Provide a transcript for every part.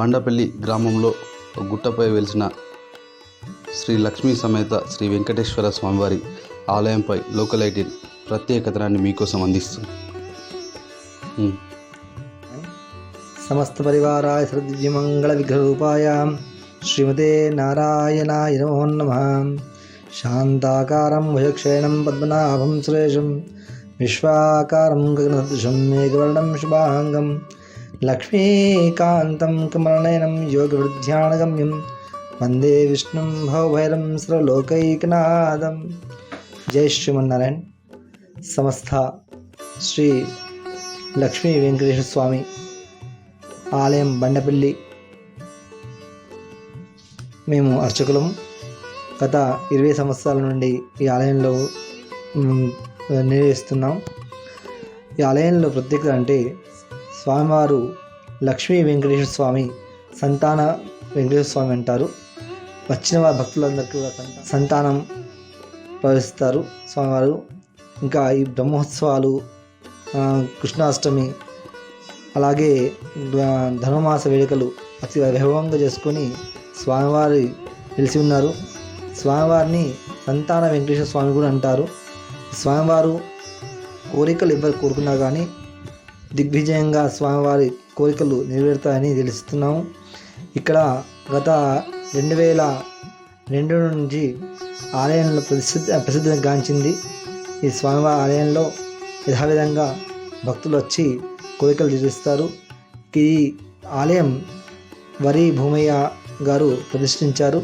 బండపల్లి గ్రామంలో గుట్టపై వెలిసిన శ్రీ లక్ష్మీ సమేత శ్రీ వెంకటేశ్వర స్వామివారి ఆలయంపై లోకల్ ఎయిటీన్ ప్రత్యేక కథనాన్ని మీకోసం అందిస్తుంది. సమస్త పరివారాయ సద్విమంగళ విగ్రహరూపాయ శ్రీమతే నారాయణాయ నమో నమ. శాంతాకారం భుజక్షేణం పద్మనాభం సురేశం విశ్వాకారం గగనదృశం మేఘవర్ణం శుభాంగం లక్ష్మీకాంతం కమలనయనం యోగవృద్ధ్యానగమ్యం. వందే విష్ణుం భవభైరం సర్వలోకైకనాథం జై శ్రీమన్నారాయణ. సమస్త శ్రీ లక్ష్మీ వెంకటేశ్వర స్వామి ఆలయం బండపల్లి మేము అర్చకులము గత ఇరవై సంవత్సరాల నుండి ఈ ఆలయంలో నిర్వహిస్తున్నాం. ఈ ఆలయంలో ప్రత్యేకత అంటే స్వామివారు లక్ష్మీ వెంకటేశ్వర స్వామి సంతాన వెంకటేశ్వర స్వామి అంటారు. వచ్చిన వారి భక్తులందరికీ కూడా సంతానం ప్రవేశిస్తారు స్వామివారు. ఇంకా ఈ బ్రహ్మోత్సవాలు కృష్ణాష్టమి అలాగే ధనుమాస వేడుకలు అతి వైభవంగా చేసుకొని స్వామివారి నిలిచి ఉన్నారు. స్వామివారిని సంతాన వెంకటేశ్వర స్వామి కూడా అంటారు. స్వామివారు కోరికలు ఎవరు కోరుకున్నా కానీ దిగ్విజయంగా స్వామివారి కోరికలు నెరవేరుతాయని తెలుస్తున్నాము. ఇక్కడ గత రెండు వేల రెండు నుంచి ఆలయంలో ప్రసిద్ధి ప్రసిద్ధి గాంచింది. ఈ స్వామివారి ఆలయంలో యథావిధంగా భక్తులు వచ్చి కోరికలు తీరుస్తారు. ఈ ఆలయం వరి భూమయ్య గారు ప్రతిష్ఠించారు.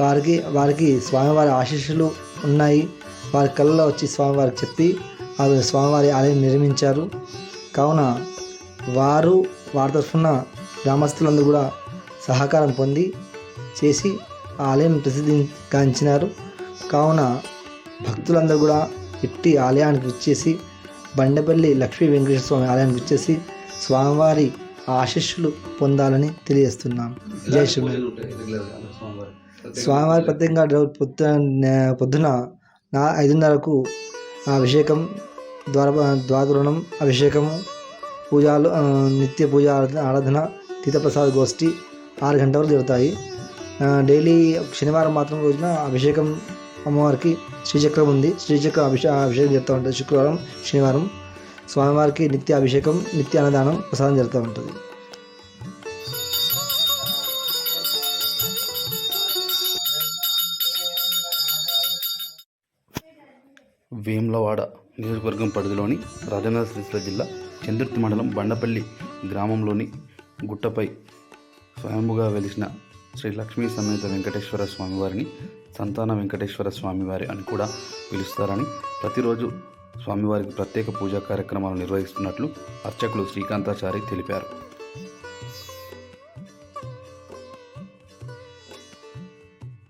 వారికి వారికి స్వామివారి ఆశీస్సులు ఉన్నాయి. వారి కళ్ళలో వచ్చి స్వామివారికి చెప్పి ఆ స్వామివారి ఆలయం నిర్మించారు. కావున వారు వారి తరఫున గ్రామస్తులందరూ కూడా సహకారం పొంది చేసి ఆ ఆలయం ప్రసిద్ధిగాంచినారు. కావున భక్తులందరూ కూడా ఇట్టి ఆలయానికి వచ్చేసి బండపల్లి లక్ష్మీ వెంకటేశ్వర స్వామి ఆలయానికి వచ్చేసి స్వామివారి ఆశీస్సులు పొందాలని తెలియజేస్తున్నాను జై శ్రీమన్. స్వామివారి ప్రత్యేకంగా రో- పొద్దున పొద్దున నా ఐదున్నరకు అభిషేకం ద్వార ద్వాదరుణం అభిషేకము పూజలు నిత్య పూజ ఆరాధన ఆరాధన తీర్థప్రసాద గోష్ఠి ఆరు గంటల వరకు జరుగుతాయి. డైలీ శనివారం మాత్రం రోజున అభిషేకం అమ్మవారికి శ్రీచక్రం ఉంది. శ్రీచక్రం అభిషే అభిషేకం జరుగుతూ ఉంటుంది. శుక్రవారం శనివారం స్వామివారికి నిత్య అభిషేకం నిత్య అన్నదానం ప్రసాదం జరుగుతూ ఉంటుంది. వేములవాడ నియోజకవర్గం పరిధిలోని రాజన్న సిరిసిల్ల జిల్లా చందుర్తి మండలం బండపల్లి గ్రామంలోని గుట్టపై స్వయంభుగా వెలిసిన శ్రీ లక్ష్మీ సమేత వెంకటేశ్వర స్వామివారిని సంతాన వెంకటేశ్వర స్వామివారి అని కూడా పిలుస్తారని ప్రతిరోజు స్వామివారికి ప్రత్యేక పూజా కార్యక్రమాలు నిర్వహిస్తున్నట్లు అర్చకులు శ్రీకాంతాచారి తెలిపారు.